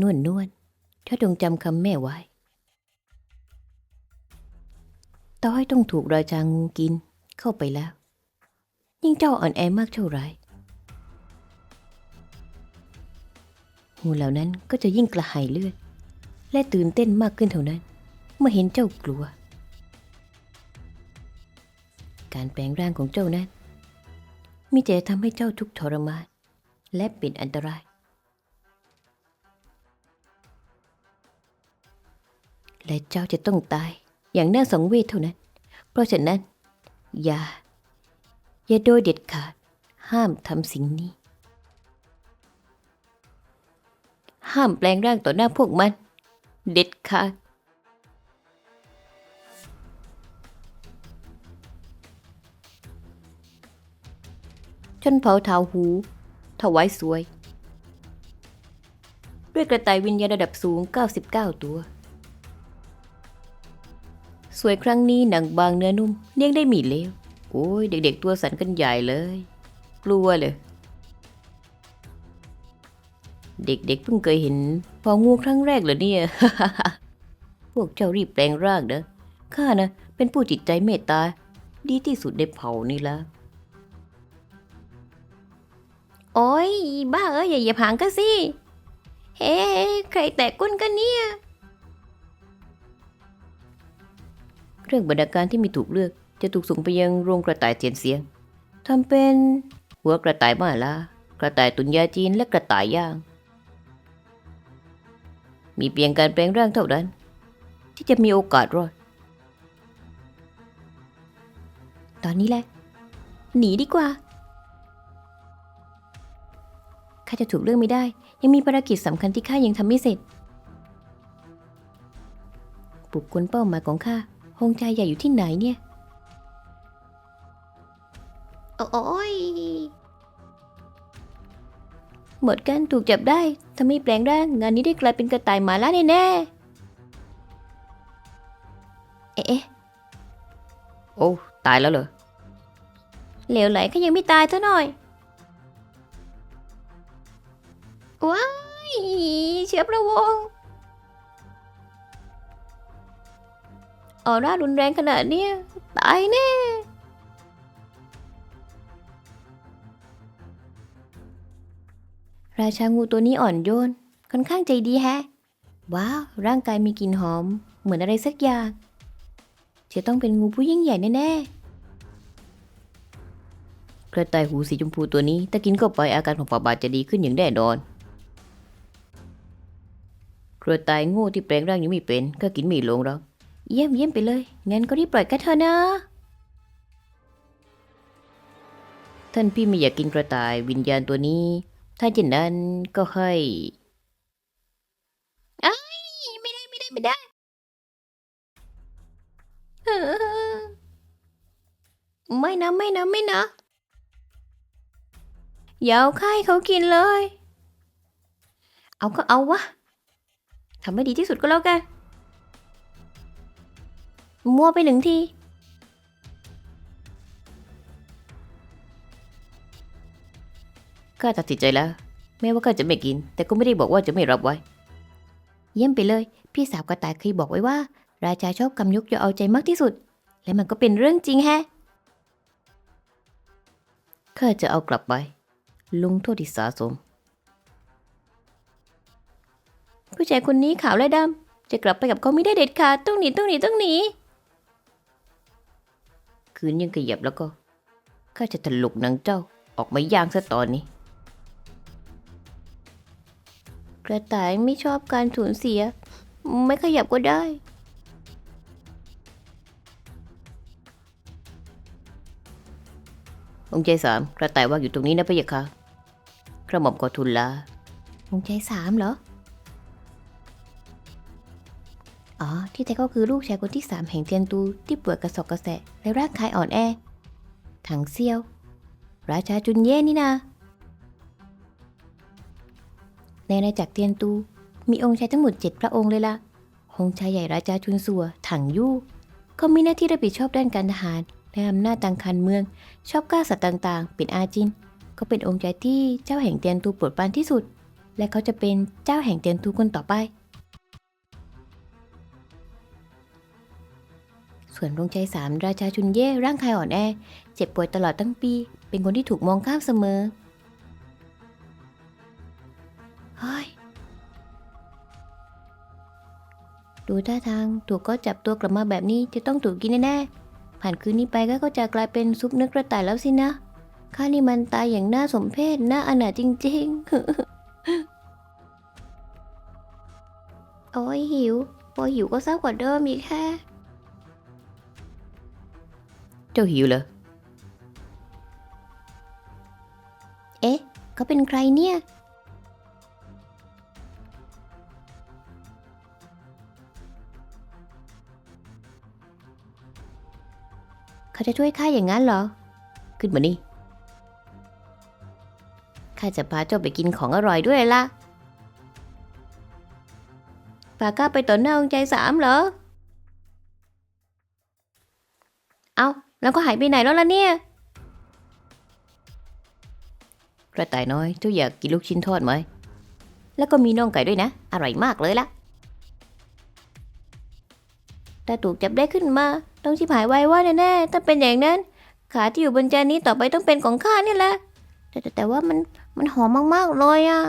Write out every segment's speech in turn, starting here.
นวลนวลเจ้าจงจำคำแม่ไว้ ต่อให้ต้องถูกราชางูกินเข้าไปแล้ว ยิ่งเจ้าอ่อนแอมากเท่าไหรงูเหล่านั้นก็จะยิ่งกระหายเลือด และตื่นเต้นมากขึ้นเท่านั้น เมื่อเห็นเจ้ากลัว การแปลงร่างของเจ้านั้น มีแต่จะทำให้เจ้าทุกข์ทรมานและเป็นอันตราย และเจ้าจะต้องตาย อย่างน่าสังเวชเท่านั้น เพราะฉะนั้น อย่า อย่าโดยเด็ดขาด ห้ามทำสิ่งนี้ ห้ามแปลงร่างต่อหน้าพวกมัน เด็ดขาดชนเผ่าเทาหู ถวายสวย ด้วยกระต่ายวิญญาณระดับสูง 99 ตัว สวยครั้งนี้หนังบางเนื้อนุ่มเลี้ยงได้หมีเลวโอ้ยเด็กๆตัวสันกันใหญ่เลย กลัวเลย เด็กๆเพิ่งเคยเห็น พองูครั้งแรกเหรอเนี่ย พวกเจ้ารีบแปลงร่างเด้อข้านะเป็นผู้จิตใจเมตตา ดีที่สุดในเผ่านี่ละโอ้ยบ้าเอ้ยอย่าเหยียบหางกันสิ เฮ้ ใครแตกก้นกันเนี่ย เรื่องบรรณาการที่มีถูกเลือก จะถูกส่งไปยังโรงกระต่ายเจียนเสียงทำเป็น หัวกระต่ายมาลากระต่ายตุนยาจีนและกระต่ายย่าง มีเพียงการแปลงร่างเท่านั้น ที่จะมีโอกาสรอด ตอนนี้แหละ หนีดีกว่าข้าจะถูกเรื่องไม่ได้ ยังมีภารกิจสำคัญที่ข้ายังทำไม่เสร็จบุคคลเป้าหมายของข้า ฮงใจใหญ่อยู่ที่ไหนเนี่ย โอ้ยหมดกันถูกจับได้ถ้าไม่แปลงร่างงานนี้ได้กลายเป็นกระต่ายหมาล่าแน่ๆ เอ๊ะ โอ้ ตายแล้วเหรอ เหลวไหลก็ยังไม่ตายเท่าหน่อย ว้ายเชื้อประวง ออร่ารุนแรงขนาดเนี้ยตายแน่ราชางูตัวนี้อ่อนโยน ค่อนข้างใจดีแฮะ ว้าว ร่างกายมีกลิ่นหอม เหมือนอะไรสักอย่าง จะต้องเป็นงูผู้ยิ่งใหญ่แน่ๆ กระต่ายหูสีชมพูตัวนี้ ถ้ากินเข้าไปอาการของฝาบาทจะดีขึ้นอย่างแน่นอน กระต่ายง่ที่แปลงร่างยังไม่เป็น ก็กินไม่ลงหรอก เยี่ยมเยี่ยมไปเลย งั้นก็รีบปล่อยกันเถอะนะ ท่านพี่ไม่อยากกินกระต่ายวิญญาณตัวนี้ ถ้าเช่นนั้นก็ให้ไอ้ายไม่ได้ไม่ได้ไม่ได้เออไม่นะไม่นะไม่นะอย่าเอาข้าให้เขากินเลย เอาก็เอาวะทำให้ดีที่สุดก็แล้วกัน มัวไปหนึ่งทีข้าตัดสินใจแล้ว แม้ว่าข้าจะไม่กิน แต่ก็ไม่ได้บอกว่าจะไม่รับไว้ เยี่ยมไปเลย พี่สาวกระต่ายเคยบอกไว้ว่า ราชาชอบกำยกยอเอาใจมากที่สุด และมันก็เป็นเรื่องจริงแฮะข้าจะเอากลับไปลงโทษที่สาสม ผู้ชายคนนี้ขาวและดำจะกลับไปกับเขาไม่ได้เด็ดขาดต้องหนีต้องหนีต้องหนี คืนยังขยับแล้วก็ข้าจะถลุกหนังเจ้าออกมาย่างซะตอนนี้ กระต่ายไม่ชอบการสูญเสีย ไม่ขยับก็ได้ องค์ใจสามกระต่ายว่างอยู่ตรงนี้นะพะยะค่ะกระหม่อมขอทุนลาองค์ใจสามเหรอ อ๋อ ที่แท้ก็คือลูกชายคนที่สามแห่งเทียนตูที่ป่วยกระสอบกระแสและร่างกายอ่อนแอ ถังเซียว ราชาจุนเย่นี่นาในอาณาจักรเทียนตู มีองค์ชายทั้งหมดเจ็ดพระองค์เลยล่ะ องค์ชายใหญ่ราชาจุนสัว ถังยู่เขามีหน้าที่รับผิดชอบด้านการทหารและอำนาจทางการเมือง ชอบกล้าสัตว์ต่างๆ เป็นอาจิน ก็เป็นองค์ชายที่เจ้าแห่งเตียนตูโปรดปรานที่สุด และเขาจะเป็นเจ้าแห่งเตียนทูคนต่อไป ส่วนดวงใจสามราชาชุนเย่ร่างกายอ่อนแอ เจ็บป่วยตลอดทั้งปี เป็นคนที่ถูกมองข้ามเสมอ เฮ้ย ดูท่าทางถูกก็จับตัวกลับมาแบบนี้จะต้องถูกกินแน่ๆ ผ่านคืนนี้ไปก็จะกลายเป็นซุปเนื้อกระต่ายแล้วสินะ ข้านี่มันตายอย่างน่าสมเพชน่าอนาจริงๆ โอ้ยหิว พอหิวก็เศร้ากว่าเดิมอีกแค่ เจ้าหิวเหรอ เอ๊ะ เขาเป็นใครเนี่ย เขาจะช่วยข้าอย่างนั้นเหรอ ขึ้นมานี่ ข้าจะพาเจ้าไปกินของอร่อยด้วยล่ะพาข้าไปต่อหน้าองค์ใจสามเหรอ เอา แล้วก็หายไปไหนแล้วล่ะเนี่ย กระต่ายน้อยเจ้าอยากกินลูกชิ้นทอดไหม แล้วก็มีน่องไก่ด้วยนะ อร่อยมากเลยล่ะถ้าถูกจับได้ขึ้นมา ต้องชิบหายไวว่าแน่ๆถ้าเป็นอย่างนั้น ขาที่อยู่บนจานนี้ต่อไปต้องเป็นของข้านี่แหละแต่แต่ว่ามันมันหอมมากๆเลยอะ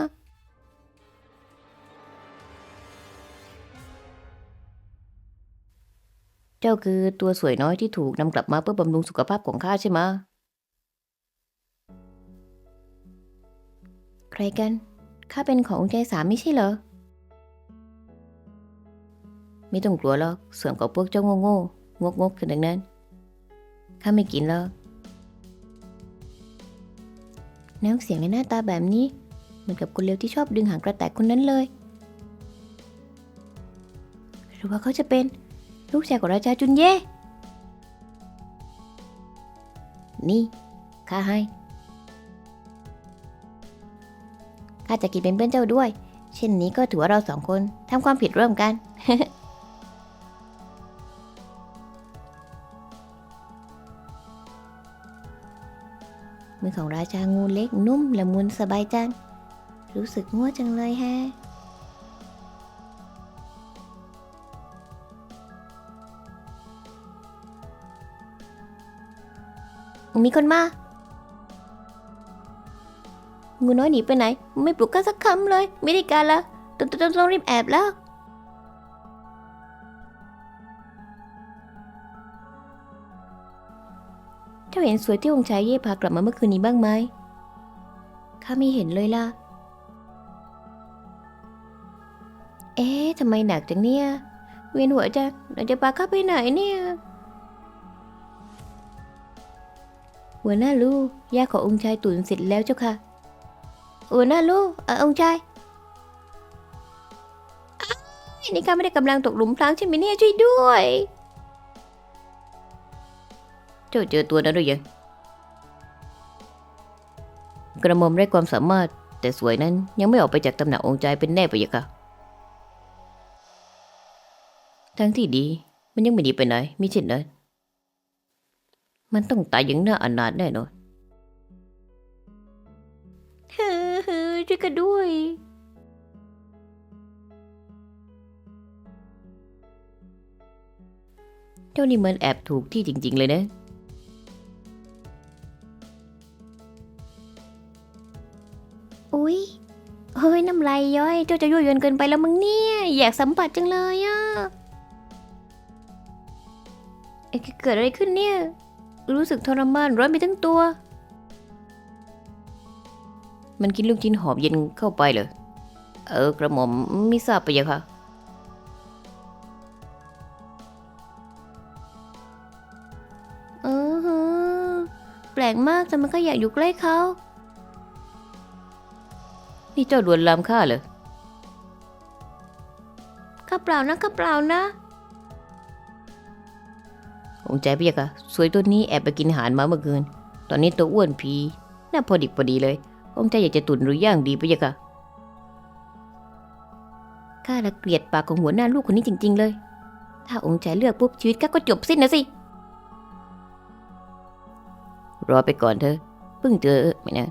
เจ้าคือตัวสวยน้อยที่ถูกนำกลับมาเพื่อบำรุงสุขภาพของข้าใช่ไหมใครกัน ข้าเป็นขององค์ใจสามไม่ใช่เหรอ ไม่ต้องกลัวหรอกส่วนของพวกเจ้าโง่โง่งกงกคือดังนั้น ข้าไม่กินหรอกน้ำเสียงในหน้าตาแบบนี้ เหมือนกับคนเลวที่ชอบดึงหางกระแตกคนนั้นเลย หรือว่าเขาจะเป็น ลูกชายของราชาจุนเย่ นี่ข้าให้ ข้าจะกินเป็นเพื่อนเจ้าด้วย เช่นนี้ก็ถือว่าเราสองคนทำความผิดร่วมกัน มือของราชางูเล็กนุ่มละมุนสบายจัง รู้สึกง่วจังเลยแฮะ มีคนมา งูน้อยหนีไปไหน ไม่ปลุกกันสักคำเลย ไม่ได้การละต้องต้องต้องรีบแอบแล้ว เจ้าเห็นสวยที่องค์ชายเย่พากลับมาเมื่อคืนนี้บ้างไหมข้าไม่เห็นเลยล่ะ เอ๊ะทำไมหนักจังเนี่ย เวียนหัวจังเราจะพาข้าไปไหนเนี่ย หัวหน้าลูกย่าขององค์ชายตุนเสร็จแล้วเจ้าค่ะ หัวหน้าลูกเออองค์ชายนี่ข้าไม่ได้กำลังตกหลุมพรางใช่ไหมเนี่ยช่วยด้วย เจ้าเจอตัวนั้นหรือยัง กระหม่อมไร้ความสามารถ แต่สวยนั้นยังไม่ออกไปจากตำหนักองค์ใจเป็นแน่ไปยังค่ะทั้งที่ดีมันยังไม่ดีไปไหนมิเช่นนั้น มันต้องตายอย่างน่าอนาถแน่นอนเฮ้อช่วยกันด้วย เจ้านี่มันแอบถูกที่จริง ๆ เลยนะ อุ๊ยเฮ้ยน้ำลายย้อย เจ้าจะยั่วยวนเกินไปแล้วมึงเนี่ย อยากสัมผัสจังเลยอะเอ๊ะเกิดอะไรขึ้นเนี่ย รู้สึกทรมานร้อนไปทั้งตัว มันกินลูกชิ้นหอมเย็นเข้าไปเหรอเออกระหม่อมไม่ทราบไปยังค่ะเออฮะแปลกมากแต่มันก็อยากอยู่ใกล้เขา นี่เจ้าลวนลามข้าเหรอข้าเปล่านะข้าเปล่านะ องค์ใจพี่ค่ะสวยตัวนี้แอบไปกินอาหารมาเมื่อคืน ตอนนี้ตัวอ้วนพีน่าพอดิบพอดีเลยองค์ใจอยากจะตุนหรือย่างดีพี่ค่ะข้าละเกลียดปากของหัวหน้าลูกคนนี้จริง ๆ เลย ถ้าองค์ใจเลือกปุ๊บชีวิตข้าก็จบสิ้นนะสิ รอไปก่อนเธอ เพิ่งเจอไม่นะ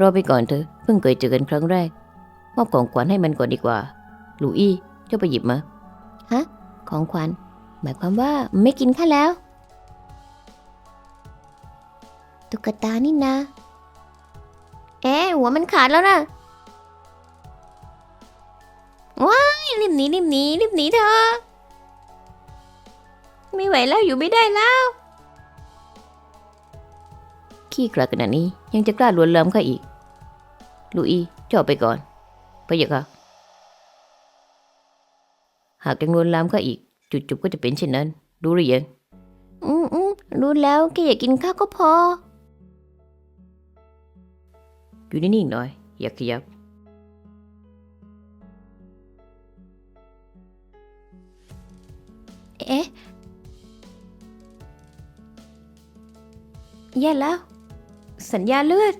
รอไปก่อนเธอ เพิ่งเคยเจอกันครั้งแรก มอบของขวัญให้มันก่อนดีกว่า ลูอี้ เจ้าไปหยิบมา ฮะ ของขวัญ หมายความว่าไม่กินข้าแล้ว ตุ๊กตานี่นะ เอ๊หัวมันขาดแล้วนะว้ายรีบหนีรีบหนีรีบหนีเถอไม่ไหวแล้วอยู่ไม่ได้แล้ว ขี้กระขนาดนี้ยังจะกล้าลวนลามข้าอีกลูอี้เจ้าไปก่อน ไปอย่าค่ะหากยังลวนลามข้าอีก จุดๆก็จะเป็นเช่นนั้นดูหรือยังอืมอืมรู้แล้วแค่อยากกินข้าวก็พอ อยู่นิ่งๆหน่อย อย่าขยับ เอ๊ะแย่แล้ว สัญญาเลือด